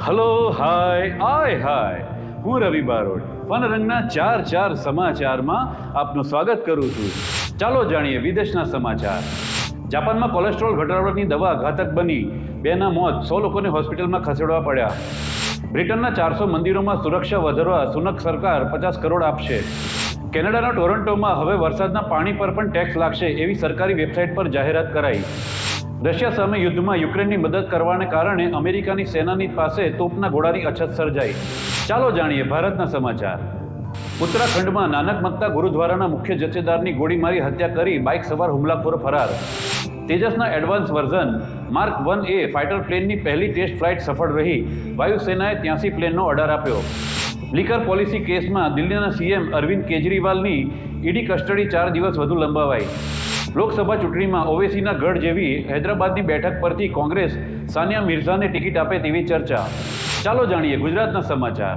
Hello, હાય, આય, હાય. હું રવિ Barot fun રંગના ચાર ચાર સમાચારમાં આપનું સ્વાગત કરું છું. ચાલો જાણીએ વિદેશના સમાચાર. જાપાનમાં કોલેસ્ટ્રોલ ઘટાડવાની દવા ઘાતક બની. બેના મોત, સો લોકોને હોસ્પિટલમાં ખસેડવા પડ્યા. બ્રિટનના ચારસો મંદિરોમાં સુરક્ષા વધારવા સુનક સરકાર પચાસ કરોડ આપશે. કેનેડાના ટોરન્ટોમાં હવે વરસાદના પાણી પર પણ ટેક્સ લાગશે એવી સરકારી વેબસાઇટ પર જાહેરાત કરાઈ. રશિયા સામે યુદ્ધમાં યુક્રેનની મદદ કરવાને કારણે અમેરિકાની સેનાની પાસે તોપના ઘોડાની અછત સર્જાઈ. ચાલો જાણીએ ભારતના સમાચાર. ઉત્તરાખંડમાં નાનક મત્તા ગુરુદ્વારાના મુખ્ય જથ્થેદારની ગોળીમારી હત્યા કરી બાઇક સવાર હુમલાખોર ફરાર. તેજસના advance version mark one A fighter પ્લેનની પહેલી ટેસ્ટ ફ્લાઇટ સફળ રહી. વાયુસેનાએ ત્યાંસી પ્લેનનો ઓર્ડર આપ્યો. લીકર પોલિસી કેસમાં દિલ્હીના સીએમ અરવિંદ કેજરીવાલની ઈડી કસ્ટડી ચાર દિવસ વધુ લંબાવાઈ. લોકસભા ચૂંટણીમાં ઓવેસીના ગઢ જેવી હૈદરાબાદની બેઠક પરથી કોંગ્રેસ સાનિયા મિર્ઝાને ટિકિટ આપે તેવી ચર્ચા. ચાલો જાણીએ ગુજરાતના સમાચાર.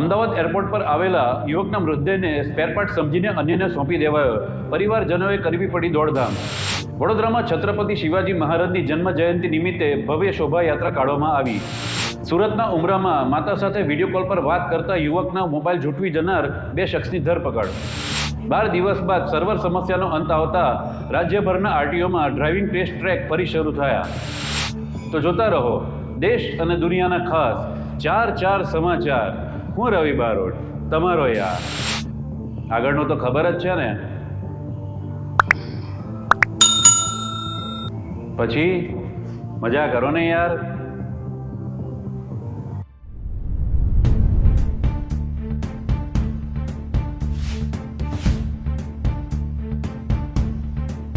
અમદાવાદ એરપોર્ટ પર આવેલા યુવકના મૃતદેહને સ્પેરપાર્ટ સમજીને અન્યને સોંપી દેવાયો. પરિવારજનોએ કરવી પડી દોડધામ. વડોદરામાં છત્રપતિ શિવાજી મહારાજની જન્મ જયંતિ નિમિત્તે ભવ્ય શોભાયાત્રા કાઢવામાં આવી. સુરતના ઉમરામાં માતા સાથે વીડિયો કોલ પર વાત કરતા યુવકના મોબાઈલ ઝૂંટવી જનાર બે શખ્સની ધરપકડ. બાર દિવસ બાદ સર્વર સમસ્યાનો અંત આવતા રાજ્યભરના આરટીઓમાં ડ્રાઇવિંગ ટેસ્ટ ટ્રેક ફરી શરૂ થયા. તો જોતા રહો, દેશ અને દુનિયાના ખાસ ચાર ચાર સમાચાર. હું રવિ બારોટ, તમારો યાર આગળનો તો ખબર જ છે ને. પછી, મજા કરો ને યાર.